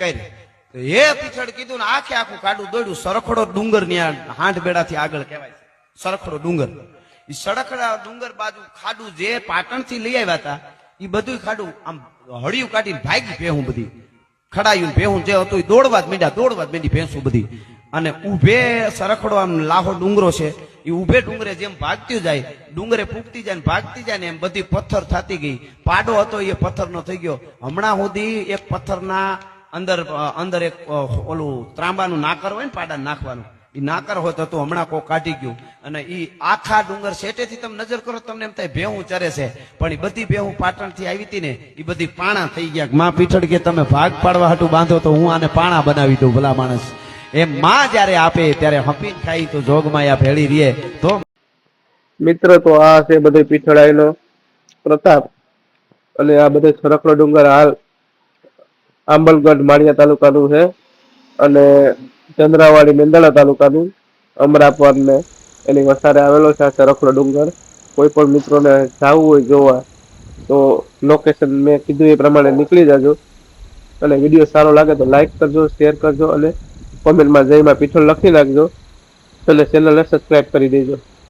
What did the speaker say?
કરી. હે પીછળ કીધું ને આખે આખું કાડું દોડ્યું. સરખડો ડુંગર ત્યાં હાંઠ બેડાથી આગળ કહેવાય સરખડો ડુંગર. એ સરખડા ડુંગર બાજુ ખાડું જે પાટણથી લઈ આવ્યા હતા એ બધું ખાડું આમ હળિયું કાઢીને ભાગી ભેહું બધી. ખડાયું ભેહું જે હતું એ દોડવા જ માંડ્યા, દોડવા જ માંડી ભેંસું બધી. અને ઉભે સરખડો આમ લાહો ડુંગરો છે એ ઉભે ડુંગરે જેમ ભાગતી જાય, ડુંગરે ફૂગતી જાય ભાગતી જાય ને એમ બધી પથ્થર થતી ગઈ. પાડો હતો એ પથ્થરનો થઈ ગયો. હમણાં સુધી એક પથ્થરના અંદર અંદર એક ઓલું ત્રાંબાનું નાકર હોય ને પાડા નાખવાનું. એ નાકર હોત હતું હમણાં કોઈ કાઢી ગયું. અને એ આખા ડુંગર શેટેથી તમે નજર કરો તમને એમ થાય ભેહું ચરે છે. પણ એ બધી ભેહું પાટણથી આવી હતી ને એ બધી પાણા થઈ ગયા. માં પીઠળ કે તમે ભાગ પાડવા હાટું બાંધો તો હું આને પાણા બનાવી દઉં, ભલા માણસ. એમ માં જયારે આપે, ત્યારે હપીને ખાઈ તો જોગમાં આ ભેળી રીએ તો મિત્ર, તો આ છે બધો આવેલો પ્રતાપ. અને આ બધો સરકડો ડુંગર હાલ આંબલગઢ, માળિયા તાલુકાનું છે અને ચંદ્રાવાડી, મેંદડા તાલુકાનું અમરાપર ને એની વસારે આવેલો છે, આ રખડો ડુંગર. કોઈ પણ મિત્રોને જવું હોય જોવા, તો લોકેશન મેં કીધું એ પ્રમાણે નીકળી જાજો. અને વીડિયો સારો લાગે તો લાઈક કરજો શેર કરજો અને કોમેન્ટમાં જયમાં પીઠળ લખી નાખજો. એટલે ચેનલને સબસ્ક્રાઈબ કરી દેજો.